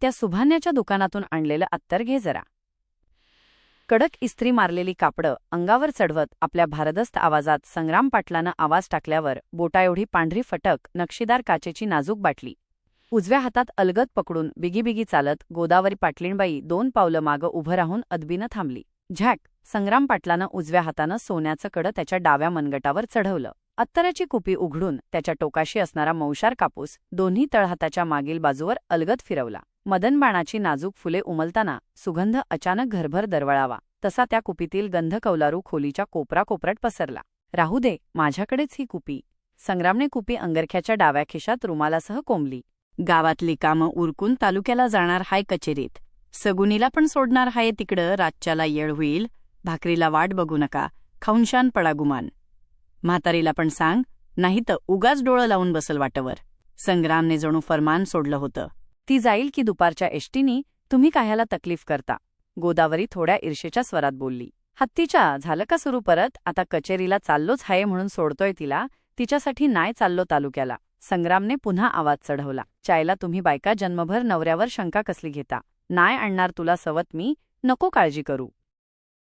त्या सुभान्याच्या दुकानातून आणलेलं अत्तर घे जरा. कडक इस्त्री मारलेली कापडं अंगावर चढवत आपल्या भारदस्त आवाजात संग्राम पाटलानं आवाज टाकल्यावर बोटाएवढी पांढरी फटक नक्षीदार काचेची नाजूक बाटली. उजव्या हातात अलगद पकडून बिगीबिगी चालत गोदावरी पाटलीणबाई दोन पावलं मागं उभं राहून अदबीनं थांबली. झॅक! संग्राम पाटलानं उजव्या हातानं सोन्याचं कडं त्याच्या डाव्या मनगटावर चढवलं. अत्तराची कुपी उघडून त्याच्या टोकाशी असणारा मौशार कापूस दोन्ही तळहाताच्या मागील बाजूवर अलगद फिरवला. मदनबाणाची नाजूक फुले उमलताना सुगंध अचानक घरभर दरवळावा तसा त्या कुपीतील गंध कौलारू खोलीच्या कोपरा कोपऱ्यात पसरला. राहू दे माझ्याकडेच ही कुपी. संग्रामने कुपी अंगरख्याच्या डाव्या खिशात रुमालासह कोंबली. गावातली कामं उरकून तालुक्याला जाणार हाय कचेरीत. सगुनीला पण सोडणार हाय तिकडं रातच्याला येळ होईल. भाकरीला वाट बघू नका खाऊनशान पडा गुमान. म्हातारीला पण सांग नाही तर उगाच डोळं लावून बसल वाटवर. संग्रामने जणू फरमान सोडलं होतं. ती जाईल की दुपारच्या एष्टीनी तुम्ही काह्याला तकलीफ करता. गोदावरी थोड्या ईर्षेच्या स्वरात बोलली हत्तीच्या झालं का सुरू परत? आता कचेरीला चाललोच हाये म्हणून सोडतोय तिला. तिच्यासाठी नाय चाललो तालुक्याला. संग्रामने पुन्हा आवाज चढवला चायला तुम्ही बायका जन्मभर नवऱ्यावर शंका कसली घेता? नाय आणणार तुला सवत मी नको काळजी करू.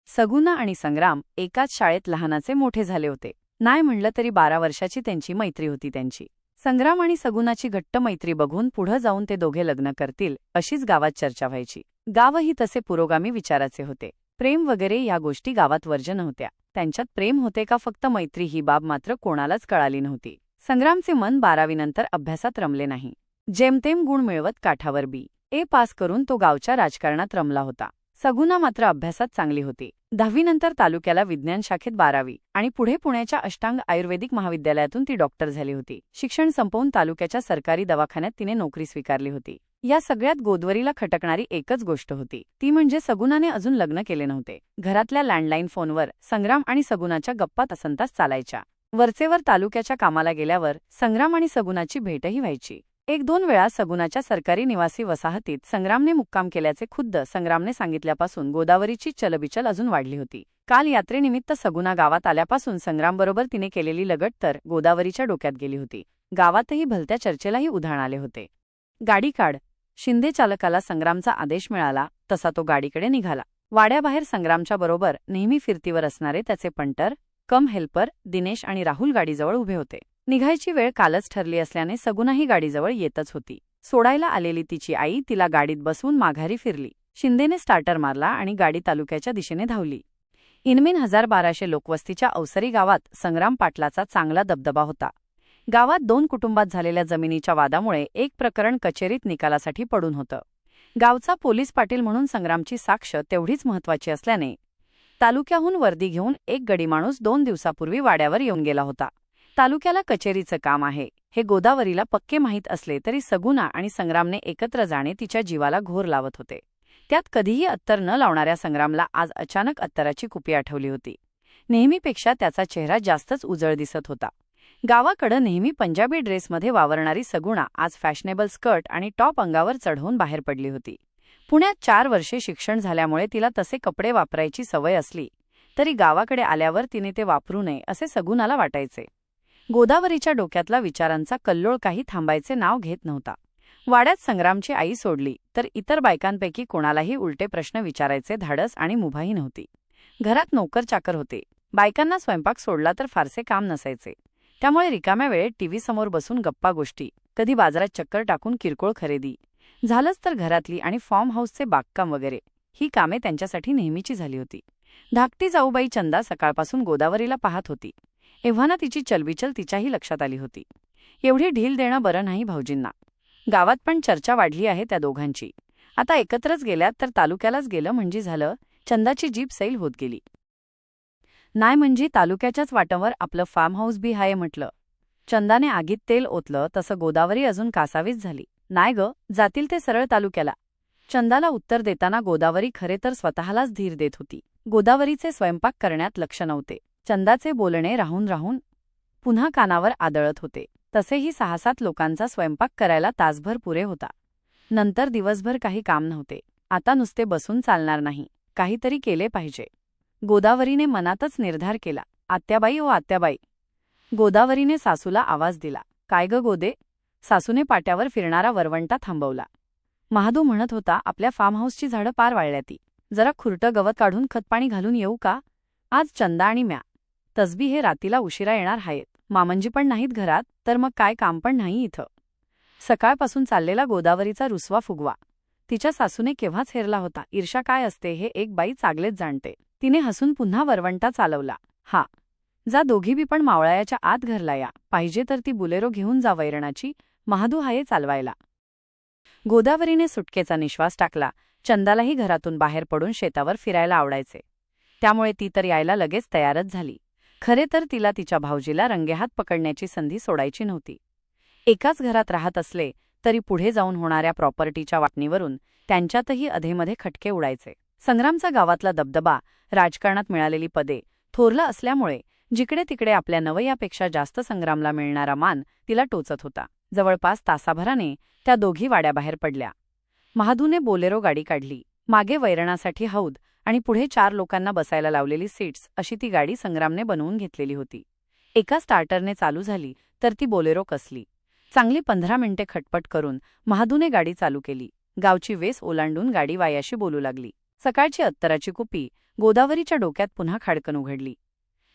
सगुना आणि संग्राम एकाच शाळेत लहानाचे मोठे झाले होते. नाय म्हणलं तरी बारा वर्षाची त्यांची मैत्री होती त्यांची. संग्राम आणि सगुनाची घट्ट मैत्री बघून पुढं जाऊन ते दोघे लग्न करतील अशीच गावात चर्चा व्हायची. गावही तसे पुरोगामी विचाराचे होते. प्रेम वगैरे या गोष्टी गावात वर्जन होत्या त्यांच्यात प्रेम होते का फक्त मैत्री ही बाब मात्र कोणालाच कळाली नव्हती. संग्रामचे मन बारावीनंतर अभ्यासात रमले नाही. जेमतेम गुण मिळवत काठावर बी. ए पास करून तो गावच्या राजकारणात रमला होता. सगुना मात्र अभ्यासात चांगली होती. दहावीनंतर तालुक्याला विज्ञान शाखेत बारावी आणि पुढे पुण्याच्या अष्टांग आयुर्वेदिक महाविद्यालयातून ती डॉक्टर झाली होती. शिक्षण संपवून तालुक्याच्या सरकारी दवाखान्यात तिने नोकरी स्वीकारली होती. या सगळ्यात गोदवरीला खटकणारी एकच गोष्ट होती. ती म्हणजे सगुनाने अजून लग्न केले नव्हते. घरातल्या लँडलाईन फोनवर संग्राम आणि सगुनाच्या गप्पा तसंतास चालायच्या. वरचेवर तालुक्याच्या कामाला गेल्यावर संग्राम आणि सगुनाची भेटही व्हायची. एक दोन वेळा सगुनाच्या सरकारी निवासी वसाहतीत संग्रामने मुक्काम केल्याचे खुद्द संग्रामने सांगितल्यापासून गोदावरीची चलबिचल अजून वाढली होती. काल यात्रेनिमित्त सगुना गावात आल्यापासून संग्रामबरोबर तिने केलेली लगट तर गोदावरीच्या डोक्यात गेली होती. गावातही भलत्या चर्चेलाही उधाण आले होते. गाडी काढ. शिंदे चालकाला संग्रामचा आदेश मिळाला तसा तो गाडीकडे निघाला. वाड्याबाहेर संग्रामच्या बरोबर नेहमी फिरतीवर असणारे त्याचे पंटर कम हेल्पर दिनेश आणि राहुल गाडीजवळ उभे होते. निघायची वेळ कालच ठरली असल्याने सगुनाही गाडीजवळ येतच होती. सोडायला आलेली तिची आई तिला गाडीत बसवून माघारी फिरली. शिंदेने स्टार्टर मारला आणि गाडी तालुक्याच्या दिशेने धावली. इनमिन हजार बाराशे लोकवस्तीच्या अवसरी गावात संग्राम पाटलाचा चांगला दबदबा होता. गावात दोन कुटुंबात झालेल्या जमिनीच्या वादामुळे एक प्रकरण कचेरीत निकालासाठी पडून होतं. गावचा पोलीस पाटील म्हणून संग्रामची साक्ष तेवढीच महत्वाची असल्याने तालुक्याहून वर्दी घेऊन एक गडी माणूस दोन दिवसापूर्वी वाड्यावर येऊन गेला होता. तालुक्याला कचेरीचं काम आहे. हे गोदावरीला पक्के माहीत असले तरी सगुना आणि संग्रामने एकत्र जाणे तिच्या जीवाला घोर लावत होते. त्यात कधीही अत्तर न लावणाऱ्या संग्रामला आज अचानक अत्तराची कुपी आठवली होती. नेहमीपेक्षा त्याचा चेहरा जास्तच उजळ दिसत होता. गावाकडं नेहमी पंजाबी ड्रेसमध्ये वावरणारी सगुणा आज फॅशनेबल स्कर्ट आणि टॉप अंगावर चढवून बाहेर पडली होती. पुण्यात चार वर्षे शिक्षण झाल्यामुळे तिला तसे कपडे वापरायची सवय असली तरी गावाकडे आल्यावर तिने ते वापरू नये असे सगुनाला वाटायचे. गोदावरीच्या डोक्यातला विचारांचा कल्लोळ काही थांबायचे नाव घेत नव्हता. वाड्यात संग्रामची आई सोडली तर इतर बायकांपैकी कोणालाही उलटे प्रश्न विचारायचे धाडस आणि मुभाही नव्हती. घरात नोकर चाकर होते. बायकांना स्वयंपाक सोडला तर फारसे काम नसायचे. त्यामुळे रिकाम्या वेळेत टीव्ही समोर बसून गप्पा गोष्टी कधी बाजारात चक्कर टाकून किरकोळ खरेदी झालंच तर घरातली आणि फॉर्म हाऊसचे बागकाम वगैरे ही कामे त्यांच्यासाठी नेहमीची झाली होती. धाकटी जाऊबाई चंदा सकाळपासून गोदावरीला पाहत होती. एव्हाना तिची चलबिचल तिच्याही लक्षात आली होती. एवढी ढील देणं बरं नाही भाऊजींना. गावात पण चर्चा वाढली आहे त्या दोघांची. आता एकत्रच गेल्यात तर तालुक्यालाच गेलं म्हणजे झालं चंदाची जीप सैल होत गेली. नाय म्हणजे तालुक्याच्याच वाटावर आपलं फार्म हाऊस बी हाय म्हटलं. चंदाने आगीत तेल ओतलं तसं गोदावरी अजून कासावीस झाली. नाय ग जातील ते सरळ तालुक्याला. चंदाला उत्तर देताना गोदावरी खरे तर स्वतःलाच धीर देत होती. गोदावरीचे स्वयंपाक करण्यात लक्ष नव्हते. चंदाचे बोलणे राहून राहून पुन्हा कानावर आदळत होते. तसेही सहा सात लोकांचा स्वयंपाक करायला तासभर पुरे होता. नंतर दिवसभर काही काम नव्हते. आता नुसते बसून चालणार नाही. काहीतरी केले पाहिजे. गोदावरीने मनातच निर्धार केला. आत्याबाई ओ आत्याबाई! गोदावरीने सासूला आवाज दिला. काय ग गोदे सासूने पाट्यावर फिरणारा वरवंटा थांबवला. महादू म्हणत होता आपल्या फार्म हाऊसची झाडं पार वाळल्या ती जरा खुरटं गवत काढून खतपाणी घालून येऊ का? आज चंदा आणि म्या. तसबी हे रातीला उशिरा येणार आहेत. मामंजी पण नाहीत घरात तर मग काय काम पण नाही इथं. सकाळपासून चाललेला गोदावरीचा रुसवा फुगवा. तिच्या सासूने केव्हाच हेरला होता? ईर्षा काय असते हे एक बाई चांगलेच जाणते. तिने हसून पुन्हा वरवंटा चालवला. हा. जा दोघीबी पण मावळायाच्या आत घरला या. पाहिजे तर ती बुलेरो घेऊन जा वैरणाची. महादू हाये चालवायला. गोदावरीने सुटकेचा निश्वास टाकला. चंदालाही घरातून बाहेर पडून शेतावर फिरायला आवडायचे. त्यामुळे ती तर यायला लगेच तयारच झाली. खरे तर तिला तिच्या भाऊजीला रंगेहात पकडण्याची संधी सोडायची नव्हती. एकाच घरात राहत असले तरी पुढे जाऊन होणाऱ्या प्रॉपर्टीच्या वाटणीवरून त्यांच्यातही अधेमध्ये खटके उडायचे. संग्रामचा गावातला दबदबा राजकारणात मिळालेली पदे थोरला असल्यामुळे जिकडे तिकडे आपल्या नवयापेक्षा जास्त संग्रामला मिळणारा मान तिला टोचत होता. जवळपास तासाभराने त्या दोघी वाड्याबाहेर पडल्या. महादूने बोलेरो गाडी काढली. मागे वैरणासाठी हौद आणि पुढे चार लोकांना बसायला लावलेली सीट्स अशी ती गाडी संग्रामने बनवून घेतलेली होती. एका स्टार्टरने चालू झाली तर ती बोलेरो कसली. चांगली पंधरा मिनिटे खटपट करून महादूने गाडी चालू केली. गावची वेस ओलांडून गाडी वायाशी बोलू लागली. सकाळची अत्तराची कुपी गोदावरीच्या डोक्यात पुन्हा खाडकन उघडली.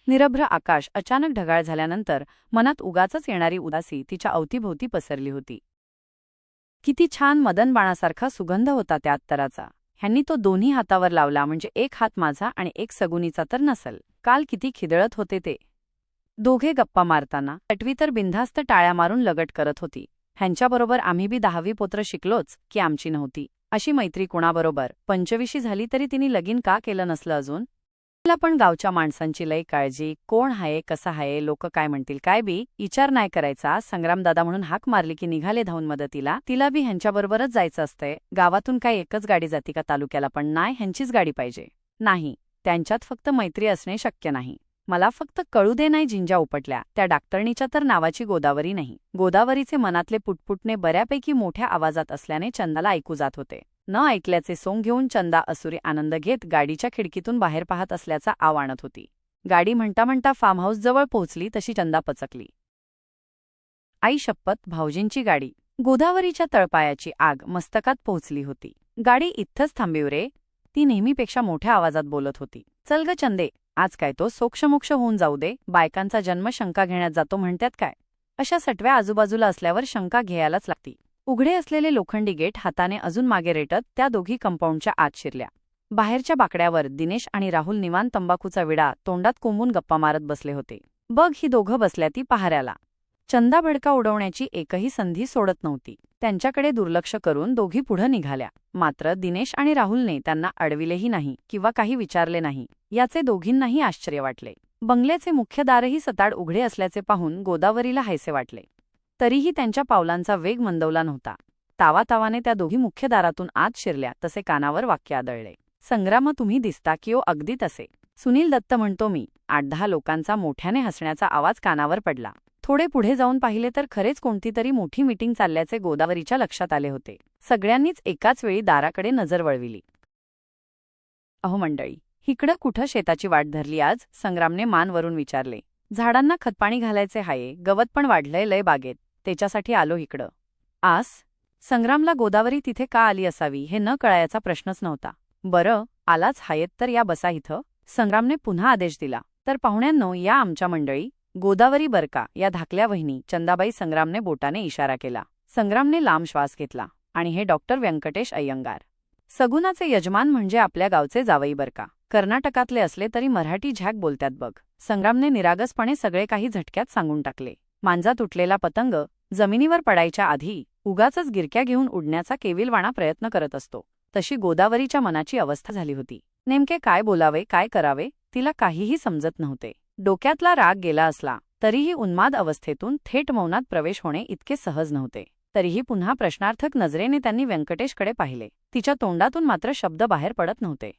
निरभ्र आकाश अचानक ढगाळ झाल्यानंतर मनात उगाचच येणारी उदासी तिच्या अवतीभोवती पसरली होती. किती छान मदनबाणासारखा सुगंध होता त्या अत्तराचा. ह्यांनी तो दोन्ही हातावर लावला म्हणजे एक हात माझा आणि एक सगुनीचा तर नसल. काल किती खिदळत होते ते. दोघे गप्पा मारताना पटवी तर बिनधास्त टाळ्या मारून लगट करत होती. ह्यांच्याबरोबर आम्ही बी दहावी पोत्र शिकलोच की आमची नव्हती. अशी मैत्री कुणाबरोबर? पंचविशी झाली तरी तिने लगीन का केलं नसलं अजून? मला पण गावच्या माणसांची लई काळजी. कोण हाये कसा हाये लोक काय म्हणतील काय बी? विचार नाही करायचा. संग्रामदादा म्हणून हाक मारली की निघाले धावून मदतीला. तिला बी ह्यांच्याबरोबरच जायचं असतंय. गावातून काय एकच गाडी जाती का तालुक्याला? पण नाही ह्यांचीच गाडी पाहिजे. नाही. त्यांच्यात फक्त मैत्री असणे शक्य नाही. मला फक्त कळू दे नाही झिंजा उपटल्या. त्या डाक्टरणीच्या तर नावाची गोदावरी नाही. गोदावरीचे मनातले पुटपुटणे बऱ्यापैकी मोठ्या आवाजात असल्याने चंदाला ऐकू जात होते. न ऐकल्याचे सोंग घेऊन चंदा असुरी आनंद घेत गाडीच्या खिडकीतून बाहेर पाहत असल्याचा आव आणत होती. गाडी म्हणता म्हणता फार्म हाऊसजवळ पोहोचली तशी चंदा पचकली. आई शपथ भाऊजींची गाडी. गोदावरीच्या तळपायाची आग मस्तकात पोहोचली होती. गाडी इथंच थांबीव रे. ती नेहमीपेक्षा मोठ्या आवाजात बोलत होती. चल ग चंदे आज काय तो सोक्षमोक्ष होऊन जाऊ दे. बायकांचा जन्म शंका घेण्यात जातो म्हणतात काय? अशा सटव्या आजूबाजूला असल्यावर शंका घ्यायलाच लागती. उघडे असलेले लोखंडी गेट हाताने अजून मागे रेटत त्या दोघी कंपाऊंडच्या आत शिरल्या. बाहेरच्या बाकड्यावर दिनेश आणि राहुल निवान तंबाखूचा विडा तोंडात कोंबून गप्पा मारत बसले होते. बघ ही दोघं बसल्या ती पहाऱ्याला. चंदा भडका उडवण्याची एकही संधी सोडत नव्हती. त्यांच्याकडे दुर्लक्ष करून दोघी पुढं निघाल्या. मात्र दिनेश आणि राहुलने त्यांना अडविलेही नाही किंवा काही विचारले नाही याचे दोघींनाही आश्चर्य वाटले. बंगल्याचे मुख्य दारही सताड उघडे असल्याचे पाहून गोदावरीला हायसे वाटले. तरीही त्यांच्या पावलांचा वेग मंदवला नव्हता. तावातावाने त्या दोघी मुख्य दारातून आत शिरल्या तसे कानावर वाक्य आदळले. संग्राम तुम्ही दिसता की ओ अगदी तसे. सुनील दत्त म्हणतो मी आठ दहा लोकांचा मोठ्याने हसण्याचा आवाज कानावर पडला. थोडे पुढे जाऊन पाहिले तर खरेच कोणती तरी मोठी मीटिंग चालल्याचे गोदावरीच्या लक्षात आले होते. सगळ्यांनीच एकाच वेळी दाराकडे नजर वळविली. अहो मंडळी इकडं कुठं शेताची वाट धरली आज? संग्रामने मान वरून विचारले. झाडांना खतपाणी घालायचे हाये गवत पण वाढलंय लय बागेत. त्याच्यासाठी आलो इकडं. आस संग्रामला गोदावरी तिथे का आली असावी हे न कळायचा प्रश्नच नव्हता. बरं आलाच हायत तर या बसा इथं. संग्रामने पुन्हा आदेश दिला. तर पाहुण्यांनो या आमच्या मंडळी गोदावरी बरका या धाकल्या वहिनी चंदाबाई संग्रामने बोटाने इशारा केला. संग्रामने लांब श्वास घेतला आणि हे डॉक्टर व्यंकटेश अय्यंगार. सगुनाचे यजमान म्हणजे आपल्या गावचे जावई बरका. कर्नाटकातले असले तरी मराठी झॅक बोलत्यात बघ. संग्रामने निरागसपणे सगळे काही झटक्यात सांगून टाकले. मांजा तुटलेला पतंग जमिनीवर पडायच्या आधी उगाचच गिरक्या घेऊन उडण्याचा केविलवाणा प्रयत्न करत असतो. तशी गोदावरीच्या मनाची अवस्था झाली होती. नेमके काय बोलावे काय करावे तिला काहीही समजत नव्हते. डोक्यातला राग गेला असला तरीही उन्माद अवस्थेतून थेट मौनात प्रवेश होणे इतके सहज नव्हते. तरीही पुन्हा प्रश्नार्थक नजरेने त्यांनी व्यंकटेशकडे पाहिले. तिच्या तोंडातून मात्र शब्द बाहेर पडत नव्हते.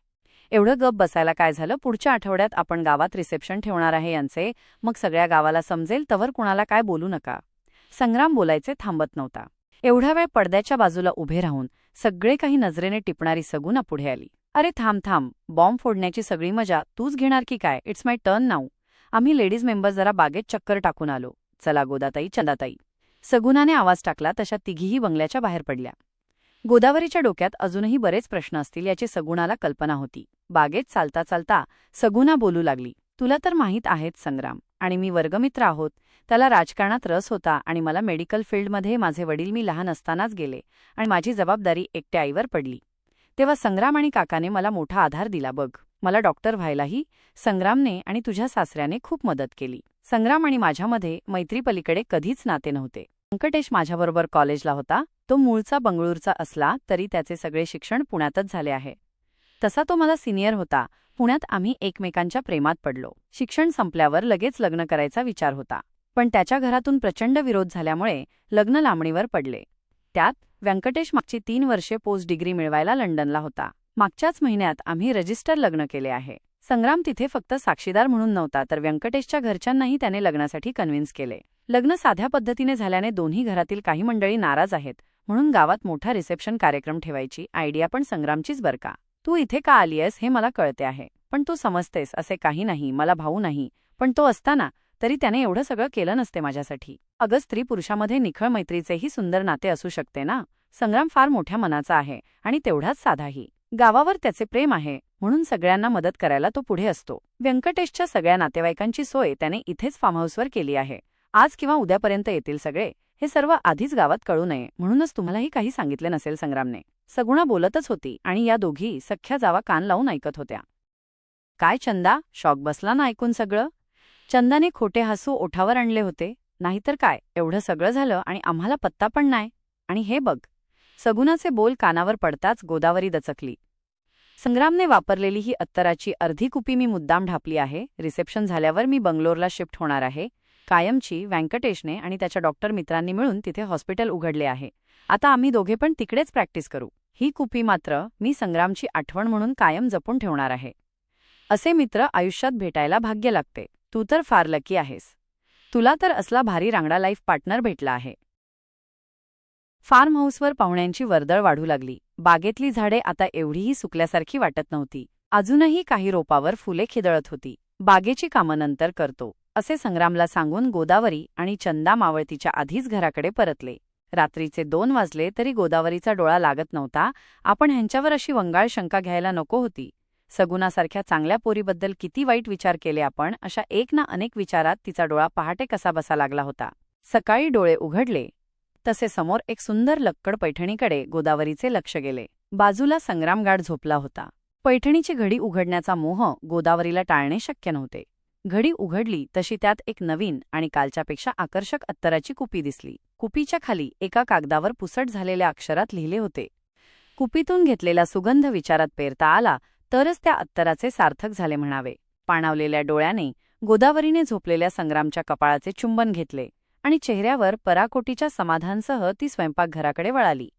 एवढं गप बसायला काय झालं? पुढच्या आठवड्यात आपण गावात रिसेप्शन ठेवणार आहे यांचे. मग सगळ्या गावाला समजेल तवर कुणाला काय बोलू नका. संग्राम बोलायचे थांबत नव्हता. एवढा वेळ पडद्याच्या बाजूला उभे राहून सगळे काही नजरेने टिपणारी सगुना पुढे आली. अरे थांब थांब बॉम्ब फोडण्याची सगळी मजा तूच घेणार की काय? It's my turn now. आम्ही लेडीज मेंबर जरा बागेत चक्कर टाकून आलो. चला गोदाताई चंदाताई. सगुनाने आवाज टाकला तशा तिघीही बंगल्याच्या बाहेर पडल्या. गोदावरीच्या डोक्यात अजूनही बरेच प्रश्न असतील याची सगुणाला कल्पना होती. बागेत चालता चालता सगुना बोलू लागली. तुला तर माहीत आहेत संग्राम आणि मी वर्गमित्र आहोत. त्याला राजकारणात रस होता आणि मला मेडिकल फील्डमध्ये माझे वडील मी लहान असतानाच गेले आणि माझी जबाबदारी एकट्या आईवर पडली. तेव्हा संग्राम आणि काकाने मला मोठा आधार दिला बघ. मला डॉक्टर व्हायलाही संग्रामने आणि तुझ्या सासऱ्याने खूप मदत केली. संग्राम आणि माझ्यामध्ये मैत्रीपलीकडे कधीच नाते नव्हते. व्यंकटेश माझ्याबरोबर कॉलेजला होता. तो मूळचा बंगळूरचा असला तरी त्याचे सगळे शिक्षण पुण्यातच झाले आहे. तसा तो मला सिनियर होता. पुण्यात आम्ही एकमेकांच्या प्रेमात पडलो. शिक्षण संपल्यावर लगेच लग्न करायचा विचार होता. पण त्याच्या घरातून प्रचंड विरोध झाल्यामुळे लग्न लांबणीवर पडले. त्यात व्यंकटेश मागची तीन वर्षे पोस्ट डिग्री मिळवायला लंडनला होता. मागच्याच महिन्यात आम्ही रजिस्टर लग्न केले आहे. संग्राम तिथे फक्त साक्षीदार म्हणून नव्हता तर व्यंकटेशच्या घरच्यांनाही त्याने लग्नासाठी कन्व्हिन्स केले. लग्न साध्या पद्धतीने झाल्याने दोन्ही घरातील काही मंडळी नाराज आहेत म्हणून गावात मोठा रिसेप्शन कार्यक्रम ठेवायची आयडिया पण संग्रामचीच बर का. तू इथे का आलीयस हे मला कळते आहे. पण तू समजतेस असे काही नाही मला भाऊ नाही. पण तो असताना तरी त्याने एवढं सगळं केलं नसते माझ्यासाठी. अगं स्त्री पुरुषामध्ये निखळ मैत्रीचेही सुंदर नाते असू शकते ना? संग्राम फार मोठ्या मनाचा आहे आणि तेवढाच साधाही गावावर त्याचे प्रेम आहे म्हणून सगळ्यांना मदत करायला तो पुढे असतो. व्यंकटेशच्या सगळ्या नातेवाईकांची सोय त्याने इथेच फार्म हाऊसवर केली आहे. आज किंवा उद्यापर्यंत येतील सगळे हे सर्व आधीच गावात कळू नये म्हणूनच तुम्हालाही काही सांगितले नसेल संग्रामने. सगुणा बोलतच होती आणि या दोघी सख्या जावा कान लावून ऐकत होत्या. काय चंदा? शॉक बसला ना ऐकून सगळं? चंदाने खोटे हसू ओठावर आणले होते. नाहीतर काय? एवढं सगळं झालं आणि आम्हाला पत्ता पण नाही. आणि हे बघ. सगुणाचे बोल कानावर पडताच गोदावरी दचकली. संग्रामने वापरलेली ही अत्तराची अर्धी कुपी मी मुद्दाम ढापली आहे. रिसेप्शन झाल्यावर मी बंगलोरला शिफ्ट होणार आहे. कायमची व्यंकटेशने आणि त्याच्या डॉक्टर मित्रांनी मिळून तिथे हॉस्पिटल उघडले आहे. आता आम्ही दोघे पण तिकडेच प्रॅक्टिस करू. ही कुपी मात्र मी संग्रामची आठवण म्हणून कायम जपून ठेवणार आहे. असे मित्र आयुष्यात भेटायला भाग्य लागते. तू तर फार लकी आहेस. तुला तर असला भारी रांगडा लाईफ पार्टनर भेटला आहे. फार्म हाऊसवर पाहुण्यांची वर्दळ वाढू लागली. बागेतली झाडे आता एवढीही सुकल्यासारखी वाटत नव्हती. अजूनही काही रोपावर फुले खिदळत होती. बागेची कामं नंतर करतो असे संग्रामला सांगून गोदावरी आणि चंदा मावळतीच्या आधीच घराकडे परतले. रात्रीचे दोन वाजले तरी गोदावरीचा डोळा लागत नव्हता. आपण ह्यांच्यावर अशी वंगाळ शंका घ्यायला नको होती. सगुणासारख्या चांगल्या पोरीबद्दल किती वाईट विचार केले आपण अशा एक ना अनेक विचारात तिचा डोळा पहाटे कसा बसा लागला होता. सकाळी डोळे उघडले. तसे समोर एक सुंदर लक्कड पैठणीकडे गोदावरीचे लक्ष गेले. बाजूला संग्रामगाड झोपला होता. पैठणीची घडी उघडण्याचा मोह गोदावरीला टाळणे शक्य नव्हते. घडी उघडली तशी त्यात एक नवीन आणि कालच्यापेक्षा आकर्षक अत्तराची कुपी दिसली. कुपीच्या खाली एका कागदावर पुसट झालेल्या अक्षरात लिहिले होते. कुपीतून घेतलेला सुगंध विचारात पेरता आला तरच त्या अत्तराचे सार्थक झाले म्हणावे. पाणावलेल्या डोळ्याने गोदावरीने झोपलेल्या संग्रामच्या कपाळाचे चुंबन घेतले आणि चेहऱ्यावर पराकोटीच्या समाधानसह ती स्वयंपाकघराकडे वळाली.